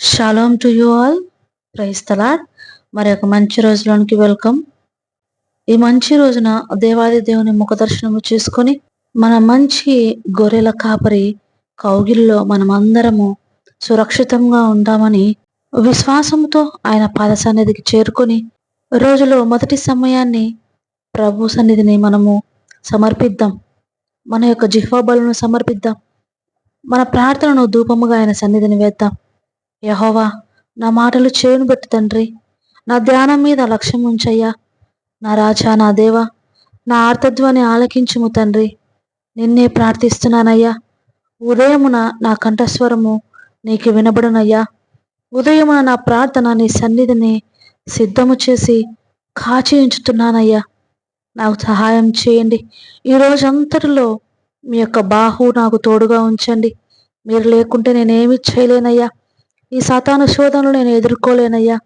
Shalom to you all praise తలాడ్ మరి ఒక మంచి రోజులోనికి వెల్కమ్. ఈ మంచి రోజున దేవాది దేవుని ముఖ దర్శనము చేసుకొని మన మంచి గొర్రెల కాపరి కౌగిల్లో మనమందరము సురక్షితంగా ఉంటామని విశ్వాసంతో ఆయన పాద సన్నిధికి చేరుకొని రోజులో మొదటి సమయాన్ని ప్రభు సన్నిధిని మనము సమర్పిద్దాం. మన యొక్క జిహ్వాబలను సమర్పిద్దాం. మన ప్రార్థనను ధూపముగా ఆయన సన్నిధిని వేద్దాం. యహోవా నా మాటలు చేయును బట్టి తండ్రి. నా ధ్యానం మీద లక్ష్యం ఉంచయ్యా. నా రాజా నా దేవా నా ఆర్తధ్వని ఆలకించుము తండ్రి. నిన్నే ప్రార్థిస్తున్నానయ్యా. ఉదయమున నా కంఠస్వరము నీకు వినబడునయ్యా. ఉదయమున నా ప్రార్థన నీ సన్నిధిని సిద్ధము చేసి కాచి ఉంచుతున్నానయ్యా. నాకు సహాయం చేయండి. ఈ రోజంతటిలో మీ యొక్క బాహు నాకు తోడుగా ఉంచండి. మీరు లేకుంటే నేనేమి చేయలేనయ్యా. ఈ సాతాను శోధనలు నేను ఎదుర్కోలేనయ్యా.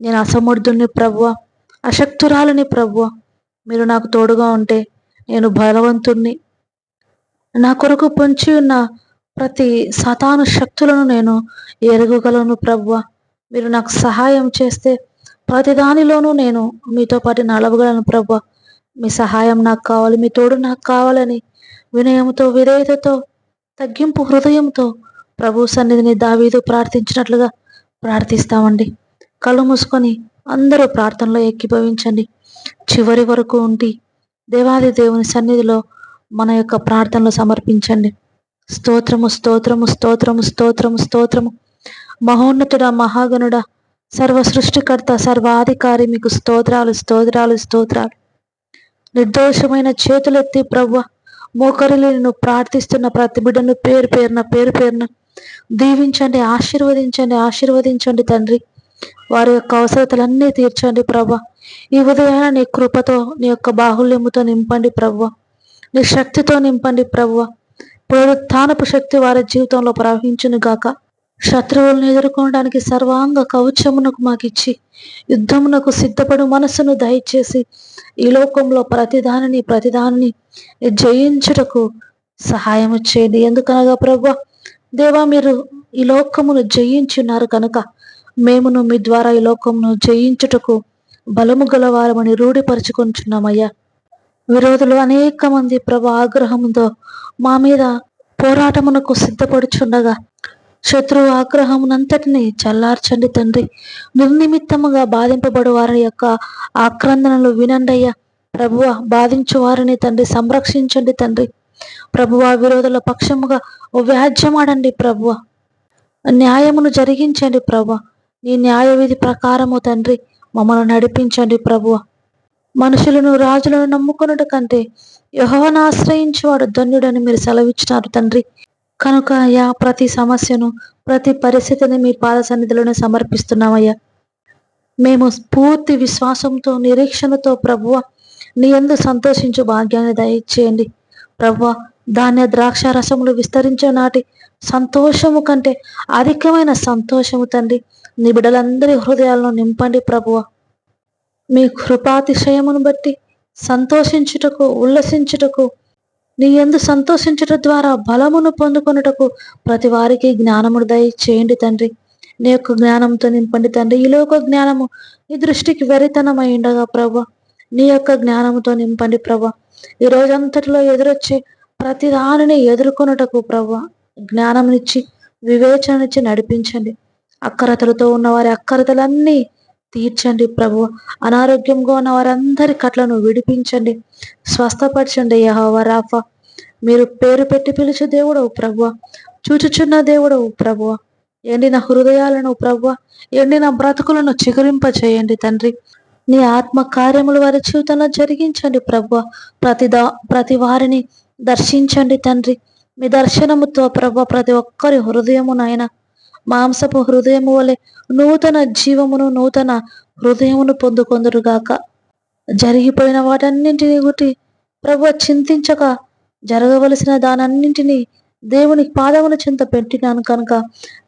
నేను అసమర్థుణ్ణి ప్రభువ అశక్తురాలని ప్రభువ మీరు నాకు తోడుగా ఉంటే నేను బలవంతుణ్ణి. నా కొరకు పొంచి ఉన్న ప్రతి సతాను శక్తులను నేను ఎరగగలను ప్రభువ మీరు నాకు సహాయం చేస్తే ప్రతి దానిలోనూ నేను మీతో పాటు నడవగలను ప్రభు మీ సహాయం నాకు కావాలి మీ తోడు నాకు కావాలని వినయంతో విధేయతతో తగ్గింపు హృదయంతో ప్రభు సన్నిధిని దావీదు ప్రార్థించినట్లుగా ప్రార్థిస్తామండి. కళ్ళు మూసుకొని అందరూ ప్రార్థనలో ఎక్కిభవించండి చివరి వరకు ఉండి దేవాది దేవుని సన్నిధిలో మన యొక్క ప్రార్థనలు సమర్పించండి. స్తోత్రము స్తోత్రము స్తోత్రము స్తోత్రము స్తోత్రము. మహోన్నతుడ మహాగణుడ సర్వ సృష్టికర్త సర్వాధికారి మీకు స్తోత్రాలు స్తోత్రాలు స్తోత్రాలు. నిర్దోషమైన చేతులెత్తి ప్రవ్వ మోకరిని ప్రార్థిస్తున్న ప్రతి బిడ్డను పేరు పేరున పేరు పేరున దీవించండి ఆశీర్వదించండి ఆశీర్వదించండి తండ్రి. వారి యొక్క అవసరతలన్నీ తీర్చండి ప్రభా. ఈ ఉదయాన నీ కృపతో నీ యొక్క బాహుల్యముతో నింపండి ప్రభ్వ నీ శక్తితో నింపండి ప్రభ్వ పునరుత్నపు శక్తి వారి జీవితంలో ప్రవహించును గాక. శత్రువులను ఎదుర్కొనడానికి సర్వాంగ కవచమునకు మాకిచ్చి యుద్ధమునకు సిద్ధపడు మనసును దయచేసి ఈ లోకంలో ప్రతిదానిని ప్రతిదానిని జయించుటకు సహాయము చేయండి. ఎందుకనగా ప్రభు దేవా మీరు ఈ లోకమును జయించున్నారు కనుక మేమును మీ ద్వారా ఈ లోకమును జయించుటకు బలము గలవారమని రూఢిపరుచుకుంటున్నామయ్యా విరోధులు అనేక మంది ప్రభు ఆగ్రహముతో మా మీద పోరాటమునకు సిద్ధపడుచుండగా శత్రువు ఆగ్రహమునంతటిని చల్లార్చండి తండ్రి. నిర్నిమిత్తముగా బాధింపబడు వారి యొక్క ఆక్రందనలు వినండి ప్రభువ బాధించు వారిని తండ్రి సంరక్షించండి తండ్రి. ప్రభువ విరోధుల పక్షముగా వ్యాజ్యమాడండి ప్రభువ. న్యాయమును జరిగించండి ప్రభు నీ న్యాయ విధి ప్రకారము తండ్రి మమ్మల్ని నడిపించండి ప్రభువ. మనుషులను రాజులను నమ్ముకున్నట కంటే యహోను ఆశ్రయించేవాడు ధన్యుడని మీరు సెలవిచ్చినారు తండ్రి. కనుక అయ్యా ప్రతి సమస్యను ప్రతి పరిస్థితిని మీ పాద సన్నిధిలోనే సమర్పిస్తున్నామయ్యా. మేము పూర్తి విశ్వాసంతో నిరీక్షణతో ప్రభువ నీ ఎందు సంతోషించు భాగ్యాన్ని దయచేయండి. ప్రభువ ధాన్య ద్రాక్ష రసములు విస్తరించే నాటి సంతోషము కంటే అధికమైన సంతోషము తండ్రి. నీ బిడ్డలందరి హృదయాలను నింపండి ప్రభువ మీ కృపాతిశయమును బట్టి సంతోషించుటకు ఉల్లసించుటకు నీ ఎందు సంతోషించుట ద్వారా బలమును పొందుకొనుటకు ప్రతి వారికి జ్ఞానమును దయచేయండి తండ్రి. నీ యొక్క జ్ఞానంతో నింపండి తండ్రి. ఈ లోక జ్ఞానము నీ దృష్టికి వెరితనమై ఉండగా ప్రభు నీ యొక్క జ్ఞానముతో నింపండి ప్రభా ఈ రోజంతటిలో ఎదురొచ్చే ప్రతి దానిని ఎదుర్కొనుటకు ప్రభు జ్ఞానంనిచ్చి వివేచననిచ్చి నడిపించండి. అక్కరతలతో ఉన్న వారి అక్కరతలన్నీ తీర్చండి ప్రభు. అనారోగ్యంగా ఉన్న వారందరి కట్లను విడిపించండి. స్వస్థపరచండి యహోవ రాఫా. మీరు పేరు పెట్టి పిలిచే దేవుడవు ప్రభు. చూచుచున్న దేవుడవు ప్రభు. ఎండిన హృదయాలను ప్రభు. ఎండిన బ్రతుకులను చిగురింప చేయండి తండ్రి. నీ ఆత్మ కార్యములు వారి జీవితంలో జరిగించండి ప్రభు. ప్రతి ప్రతి వారిని దర్శించండి తండ్రి. మీ దర్శనముతో ప్రభు ప్రతి ఒక్కరి హృదయము నాయన మాంసపు హృదయము వలె నూతన జీవమును నూతన హృదయమును పొందుకొందురుగాక. జరిగిపోయిన వాటన్నింటినీ గుట్టి ప్రభు చింతించక జరగవలసిన దానన్నింటినీ దేవుని పాదముల చింత పెట్టినాను కనుక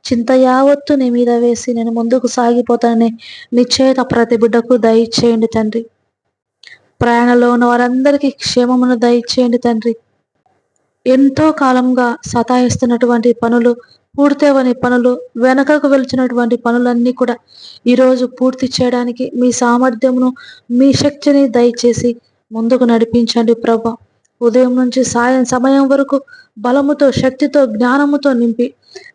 చింత యావత్తు నీ మీద వేసి నేను ముందుకు సాగిపోతానని నిశ్చయత ప్రతి బిడ్డకు దయచేయండి తండ్రి. ప్రయాణంలో ఉన్న వారందరికీ క్షేమమును దయచేయండి తండ్రి. ఎంతో కాలంగా సతాయిస్తున్నటువంటి పనులు పూర్తేవని పనులు వెనకకు వెళ్చినటువంటి పనులన్నీ కూడా ఈరోజు పూర్తి చేయడానికి మీ సామర్థ్యమును మీ శక్తిని దయచేసి ముందుకు నడిపించండి ప్రభా. ఉదయం నుంచి సాయం సమయం వరకు బలముతో శక్తితో జ్ఞానముతో నింపి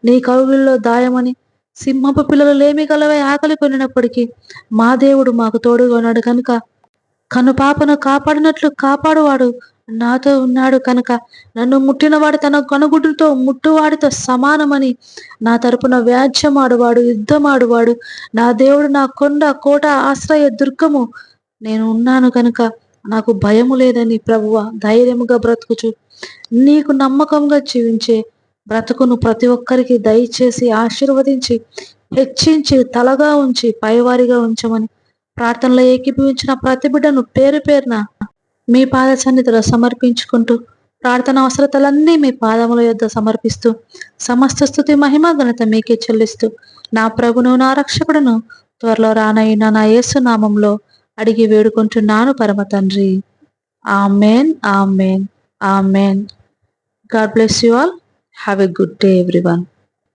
నీ కవుల్లో దాయమని సింహపు పిల్లలు లేమి గలవే ఆకలి కొనినప్పటికీ మా దేవుడు మాకు తోడుగా ఉన్నాడు కనుక కనుపాపను కాపాడినట్లు కాపాడువాడు నాతో ఉన్నాడు కనుక నన్ను ముట్టినవాడు తన కనుగుడ్డుతో ముట్టువాడితో సమానమని నా తరపున వ్యాజ్యమాడువాడు యుద్ధమాడువాడు. నా దేవుడు నా కొండ కోట ఆశ్రయ దుర్గము నేను ఉన్నాను కనుక నాకు భయము లేదని ప్రభువ ధైర్యముగా బ్రతుకుచు. నీకు నమ్మకంగా జీవించే బ్రతుకును ప్రతి ఒక్కరికి దయచేసి ఆశీర్వదించి హెచ్చించి తలగా ఉంచి పైవారిగా ఉంచమని ప్రార్థనలో ఏకీభవించిన ప్రతి బిడ్డను పేరు పేరున మీ పాద సన్నిధిలో సమర్పించుకుంటూ ప్రార్థన అవసరతలన్నీ మీ పాదముల యొద్ద సమర్పిస్తూ సమస్త స్థుతి మహిమ ఘనత మీకే చెల్లిస్తూ నా ప్రభును నా రక్షకుడును త్వరలో రానైన నా యేసు నామంలో అడిగి వేడుకుంటున్నాను పరమ తండ్రి. Amen amen amen. God bless you all. Have a good day everyone.